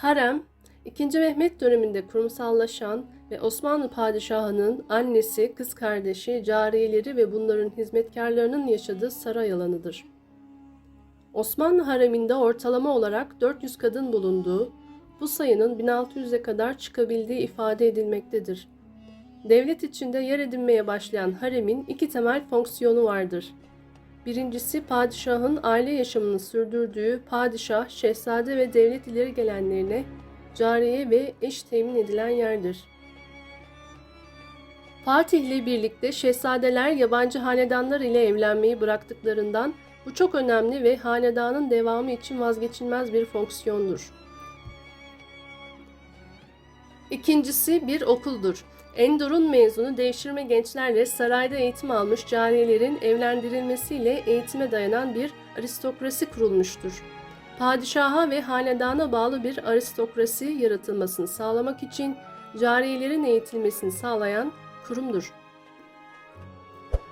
Harem, 2. Mehmet döneminde kurumsallaşan ve Osmanlı padişahının annesi, kız kardeşi, cariyeleri ve bunların hizmetkarlarının yaşadığı saray alanıdır. Osmanlı hareminde ortalama olarak 400 kadın bulunduğu, bu sayının 1600'e kadar çıkabildiği ifade edilmektedir. Devlet içinde yer edinmeye başlayan haremin iki temel fonksiyonu vardır. Birincisi padişahın aile yaşamını sürdürdüğü padişah, şehzade ve devlet ileri gelenlerine cariye ve eş temin edilen yerdir. Fatih ile birlikte şehzadeler yabancı hanedanlar ile evlenmeyi bıraktıklarından bu çok önemli ve hanedanın devamı için vazgeçilmez bir fonksiyondur. İkincisi bir okuldur. Endor'un mezunu devşirme gençlerle sarayda eğitim almış cariyelerin evlendirilmesiyle eğitime dayanan bir aristokrasi kurulmuştur. Padişaha ve hanedana bağlı bir aristokrasi yaratılmasını sağlamak için cariyelerin eğitilmesini sağlayan kurumdur.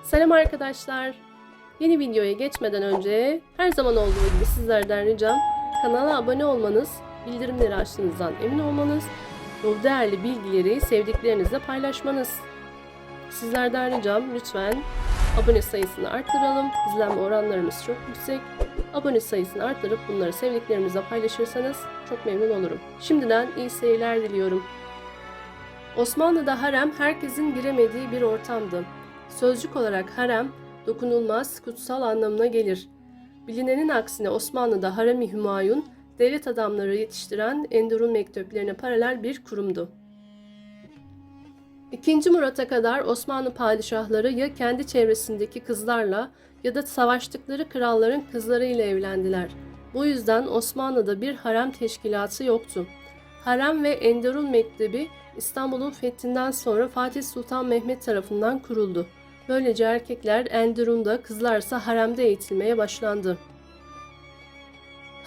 Selam arkadaşlar. Yeni videoya geçmeden önce her zaman olduğu gibi sizlerden ricam kanala abone olmanız, bildirimleri açtığınızdan emin olmanız bu değerli bilgileri sevdiklerinizle paylaşmanız. Sizlerden ricam lütfen abone sayısını arttıralım. İzlenme oranlarımız çok yüksek. Abone sayısını arttırıp bunları sevdiklerinizle paylaşırsanız çok memnun olurum. Şimdiden iyi seyirler diliyorum. Osmanlı'da harem herkesin giremediği bir ortamdı. Sözcük olarak harem, dokunulmaz, kutsal anlamına gelir. Bilinenin aksine Osmanlı'da harem-i hümayun, devlet adamları yetiştiren Endor'un mektuplarına paralel bir kurumdu. İkinci Murat'a kadar Osmanlı padişahları ya kendi çevresindeki kızlarla ya da savaştıkları kralların kızlarıyla evlendiler. Bu yüzden Osmanlı'da bir harem teşkilatı yoktu. Harem ve Enderun Mektebi İstanbul'un fethinden sonra Fatih Sultan Mehmet tarafından kuruldu. Böylece erkekler Enderun'da, kızlarsa haremde eğitilmeye başlandı.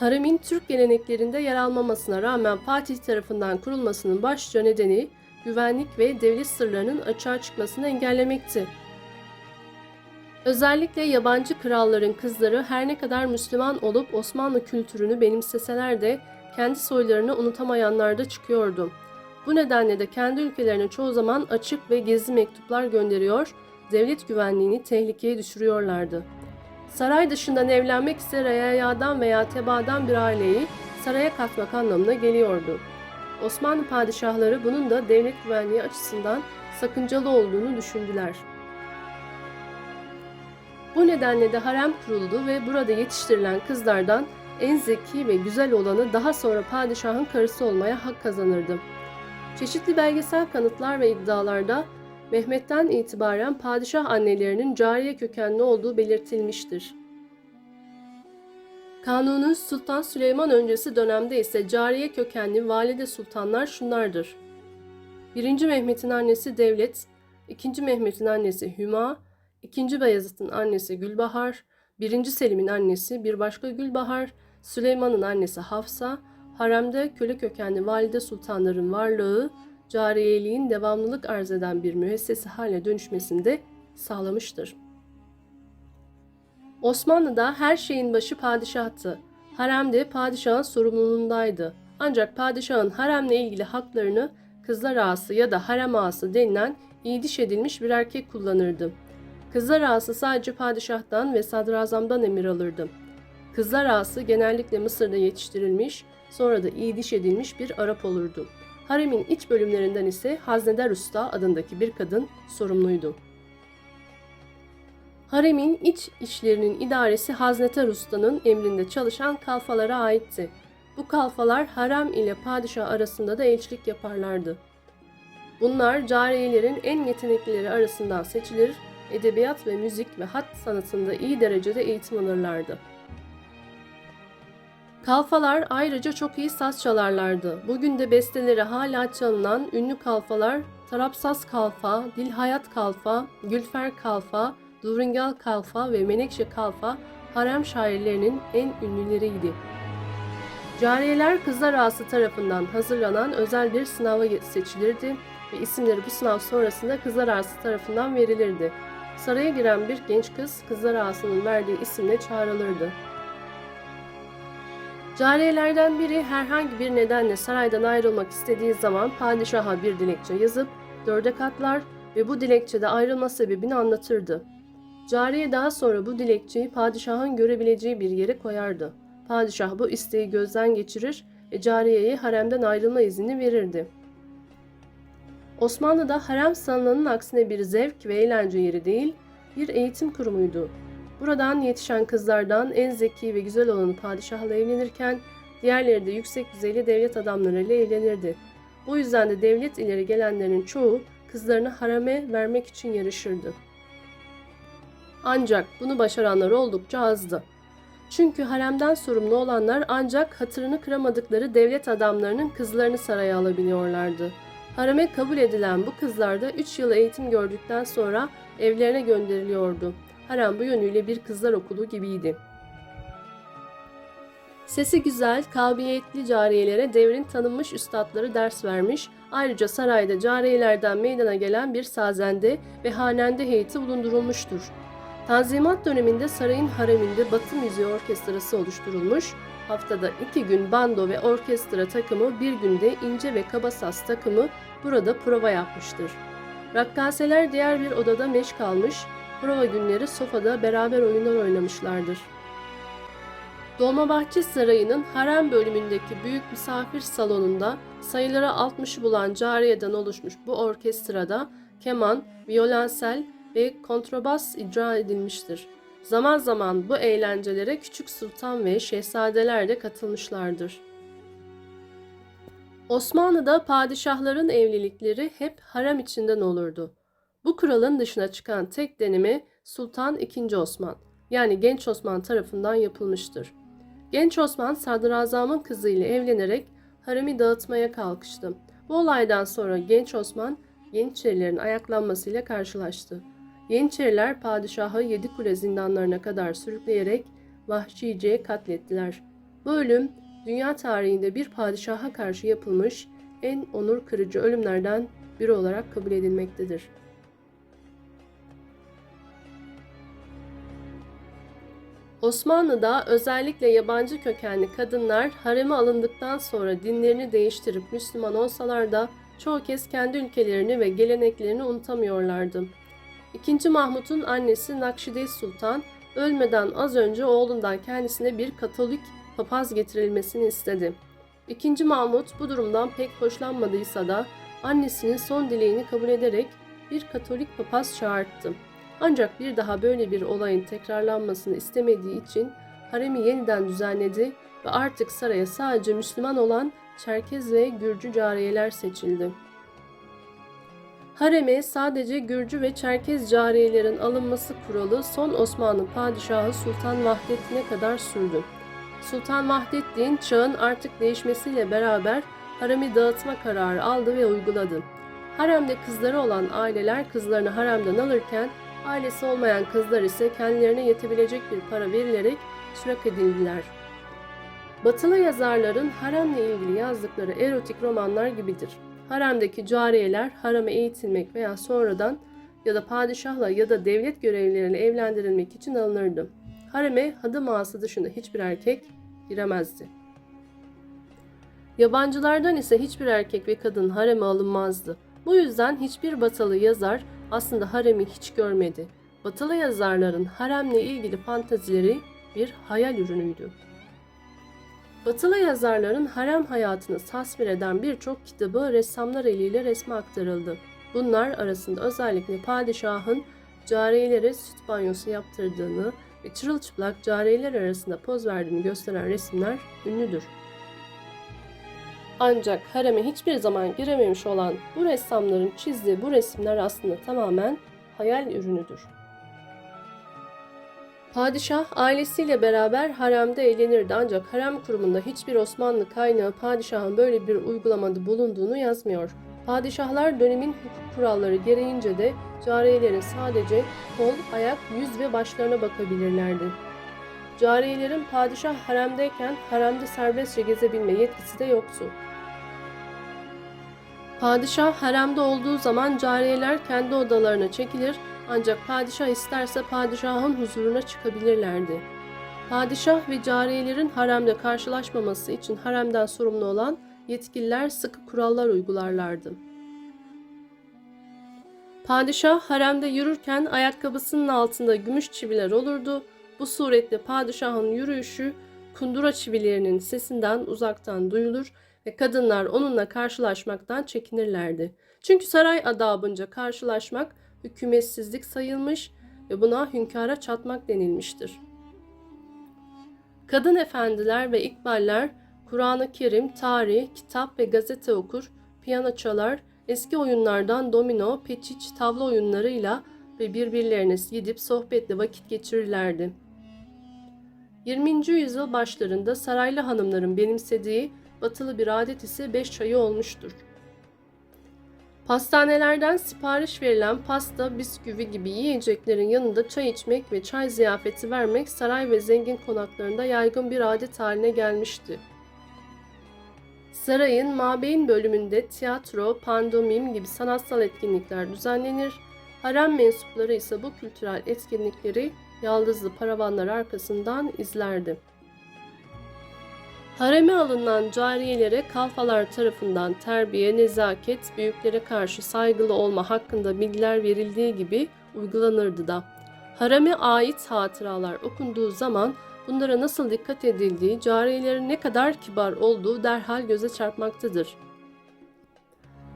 Haremin Türk geleneklerinde yer almamasına rağmen Fatih tarafından kurulmasının başlıca nedeni güvenlik ve devlet sırlarının açığa çıkmasını engellemekti. Özellikle yabancı kralların kızları her ne kadar Müslüman olup Osmanlı kültürünü benimseseler de kendi soylarını unutamayanlar da çıkıyordu. Bu nedenle de kendi ülkelerine çoğu zaman açık ve gizli mektuplar gönderiyor, devlet güvenliğini tehlikeye düşürüyorlardı. Saray dışından evlenmek ise reyayadan veya tebaadan bir aileyi saraya katmak anlamına geliyordu. Osmanlı padişahları bunun da devlet güvenliği açısından sakıncalı olduğunu düşündüler. Bu nedenle de harem kuruldu ve burada yetiştirilen kızlardan en zeki ve güzel olanı daha sonra padişahın karısı olmaya hak kazanırdı. Çeşitli belgesel kanıtlar ve iddialarda Mehmet'ten itibaren padişah annelerinin cariye kökenli olduğu belirtilmiştir. Kanunun Sultan Süleyman öncesi dönemde ise cariye kökenli valide sultanlar şunlardır. 1. Mehmet'in annesi Devlet, 2. Mehmet'in annesi Hüma, 2. Beyazıt'ın annesi Gülbahar, 1. Selim'in annesi bir başka Gülbahar, Süleyman'ın annesi Hafsa, haremde köle kökenli valide sultanların varlığı, cariyeliğin devamlılık arz eden bir müessese haline dönüşmesinde sağlamıştır. Osmanlı'da her şeyin başı padişahtı. Harem de padişahın sorumluluğundaydı. Ancak padişahın haremle ilgili haklarını kızlar ağası ya da harem ağası denilen iyiliş edilmiş bir erkek kullanırdı. Kızlar ağası sadece padişahtan ve sadrazamdan emir alırdı. Kızlar ağası genellikle Mısır'da yetiştirilmiş, sonra da iyiliş edilmiş bir Arap olurdu. Haremin iç bölümlerinden ise Haznedar Usta adındaki bir kadın sorumluydu. Haremin iç işlerinin idaresi Haznetar Usta'nın emrinde çalışan kalfalara aitti. Bu kalfalar harem ile padişah arasında da elçilik yaparlardı. Bunlar cariyelerin en yeteneklileri arasından seçilir, edebiyat ve müzik ve hat sanatında iyi derecede eğitim alırlardı. Kalfalar ayrıca çok iyi saz çalarlardı. Bugün de besteleri hala çalınan ünlü kalfalar Tarapsaz Kalfa, Dilhayat Kalfa, Gülfer Kalfa, Duringal Kalfa ve Menekşe Kalfa harem şairlerinin en ünlüleriydi. Cariyeler kızlar ağası tarafından hazırlanan özel bir sınava seçilirdi ve isimleri bu sınav sonrasında kızlar ağası tarafından verilirdi. Saraya giren bir genç kız kızlar ağasının verdiği isimle çağrılırdı. Cariyelerden biri herhangi bir nedenle saraydan ayrılmak istediği zaman padişaha bir dilekçe yazıp dörde katlar ve bu dilekçede ayrılma sebebini anlatırdı. Cariye daha sonra bu dilekçeyi padişahın görebileceği bir yere koyardı. Padişah bu isteği gözden geçirir ve cariyeye haremden ayrılma izni verirdi. Osmanlı'da harem sanılanın aksine bir zevk ve eğlence yeri değil, bir eğitim kurumuydu. Buradan yetişen kızlardan en zeki ve güzel olanı padişahla evlenirken diğerleri de yüksek düzeyli devlet adamlarıyla evlenirdi. Bu yüzden de devlet ileri gelenlerin çoğu kızlarını hareme vermek için yarışırdı. Ancak bunu başaranlar oldukça azdı. Çünkü haremden sorumlu olanlar ancak hatırını kıramadıkları devlet adamlarının kızlarını saraya alabiliyorlardı. Hareme kabul edilen bu kızlar da 3 yıl eğitim gördükten sonra evlerine gönderiliyordu. Harem bu yönüyle bir kızlar okulu gibiydi. Sesi güzel, kabiliyetli cariyelere devrin tanınmış üstadları ders vermiş, ayrıca sarayda cariyelerden meydana gelen bir sazende ve hanende heyeti bulundurulmuştur. Tanzimat döneminde sarayın hareminde Batı Müziği Orkestrası oluşturulmuş, haftada iki gün bando ve orkestra takımı bir günde ince ve kaba saz takımı burada prova yapmıştır. Rakkaseler diğer bir odada meş kalmış, prova günleri sofada beraber oyunlar oynamışlardır. Dolmabahçe Sarayı'nın harem bölümündeki büyük misafir salonunda sayıları 60'ı bulan cariyeden oluşmuş bu orkestrada keman, violensel ve kontrabas icra edilmiştir. Zaman zaman bu eğlencelere küçük sultan ve şehzadeler de katılmışlardır. Osmanlı'da padişahların evlilikleri hep harem içinden olurdu. Bu kuralın dışına çıkan tek deneme Sultan II. Osman yani Genç Osman tarafından yapılmıştır. Genç Osman Sadrazam'ın kızıyla evlenerek haremi dağıtmaya kalkıştı. Bu olaydan sonra Genç Osman Yeniçerilerin ayaklanmasıyla karşılaştı. Yeniçeriler padişahı Yedikule zindanlarına kadar sürükleyerek vahşice katlettiler. Bu ölüm dünya tarihinde bir padişaha karşı yapılmış en onur kırıcı ölümlerden biri olarak kabul edilmektedir. Osmanlı'da özellikle yabancı kökenli kadınlar hareme alındıktan sonra dinlerini değiştirip Müslüman olsalar da çoğu kez kendi ülkelerini ve geleneklerini unutamıyorlardı. İkinci Mahmut'un annesi Nakşide Sultan ölmeden az önce oğlundan kendisine bir Katolik papaz getirilmesini istedi. İkinci Mahmut bu durumdan pek hoşlanmadıysa da annesinin son dileğini kabul ederek bir Katolik papaz çağırttı. Ancak bir daha böyle bir olayın tekrarlanmasını istemediği için haremi yeniden düzenledi ve artık saraya sadece Müslüman olan Çerkez ve Gürcü cariyeler seçildi. Hareme sadece Gürcü ve Çerkez cariyelerin alınması kuralı son Osmanlı padişahı Sultan Vahdettin'e kadar sürdü. Sultan Vahdettin çağın artık değişmesiyle beraber haremi dağıtma kararı aldı ve uyguladı. Haremde kızları olan aileler kızlarını haremden alırken ailesi olmayan kızlar ise kendilerine yetebilecek bir para verilerek çırak edildiler. Batılı yazarların haremle ilgili yazdıkları erotik romanlar gibidir. Haremdeki cariyeler hareme eğitilmek veya sonradan ya da padişahla ya da devlet görevlileriyle evlendirilmek için alınırdı. Hareme hadım ağası dışında hiçbir erkek giremezdi. Yabancılardan ise hiçbir erkek ve kadın hareme alınmazdı. Bu yüzden hiçbir batılı yazar aslında haremi hiç görmedi. Batılı yazarların haremle ilgili fantazileri bir hayal ürünüydü. Batılı yazarların harem hayatını tasvir eden birçok kitabı ressamlar eliyle resme aktarıldı. Bunlar arasında özellikle padişahın cariyelere süt banyosu yaptırdığını ve çırılçıplak cariyeler arasında poz verdiğini gösteren resimler ünlüdür. Ancak hareme hiçbir zaman girememiş olan bu ressamların çizdiği bu resimler aslında tamamen hayal ürünüdür. Padişah ailesiyle beraber haremde eğlenirdi ancak harem kurumunda hiçbir Osmanlı kaynağı padişahın böyle bir uygulamada bulunduğunu yazmıyor. Padişahlar dönemin hukuk kuralları gereğince de cariyelerin sadece kol, ayak, yüz ve başlarına bakabilirlerdi. Cariyelerin padişah haremdeyken haremde serbestçe gezebilme yetkisi de yoktu. Padişah haremde olduğu zaman cariyeler kendi odalarına çekilir ancak padişah isterse padişahın huzuruna çıkabilirlerdi. Padişah ve cariyelerin haremde karşılaşmaması için haremden sorumlu olan yetkililer sıkı kurallar uygularlardı. Padişah haremde yürürken ayakkabısının altında gümüş çiviler olurdu. Bu suretle padişahın yürüyüşü kundura çivilerinin sesinden uzaktan duyulur ve kadınlar onunla karşılaşmaktan çekinirlerdi. Çünkü saray adabınca karşılaşmak hükümetsizlik sayılmış ve buna hünkâra çatmak denilmiştir. Kadın efendiler ve ikballer Kur'an-ı Kerim, tarih, kitap ve gazete okur, piyano çalar, eski oyunlardan domino, peçiç, tavla oyunlarıyla ve birbirlerine gidip sohbetle vakit geçirirlerdi. 20. yüzyıl başlarında saraylı hanımların benimsediği batılı bir adet ise beş çayı olmuştur. Pastanelerden sipariş verilen pasta, bisküvi gibi yiyeceklerin yanında çay içmek ve çay ziyafeti vermek saray ve zengin konaklarında yaygın bir adet haline gelmişti. Sarayın mabeyin bölümünde tiyatro, pandomim gibi sanatsal etkinlikler düzenlenir. Harem mensupları ise bu kültürel etkinlikleri yaldızlı paravanlar arkasından izlerdi. Hareme alınan cariyelere kalfalar tarafından terbiye, nezaket, büyüklere karşı saygılı olma hakkında bilgiler verildiği gibi uygulanırdı da. Hareme ait hatıralar okunduğu zaman bunlara nasıl dikkat edildiği, cariyelerin ne kadar kibar olduğu derhal göze çarpmaktadır.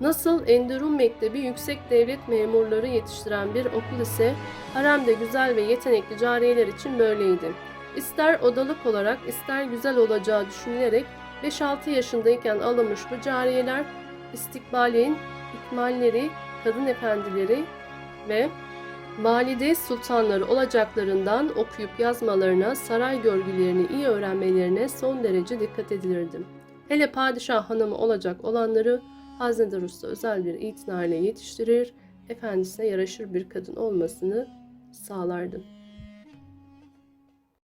Nasıl Enderun Mektebi yüksek devlet memurları yetiştiren bir okul ise haremde güzel ve yetenekli cariyeler için böyleydi. İster odalık olarak ister güzel olacağı düşünülerek 5-6 yaşındayken alınmış bu cariyeler istikbalin ikmalleri, kadın efendileri ve valide sultanları olacaklarından okuyup yazmalarına, saray görgülerini iyi öğrenmelerine son derece dikkat edilirdi. Hele padişah hanımı olacak olanları Haznedar Usta özel bir itinayla yetiştirir, efendisine yaraşır bir kadın olmasını sağlardı.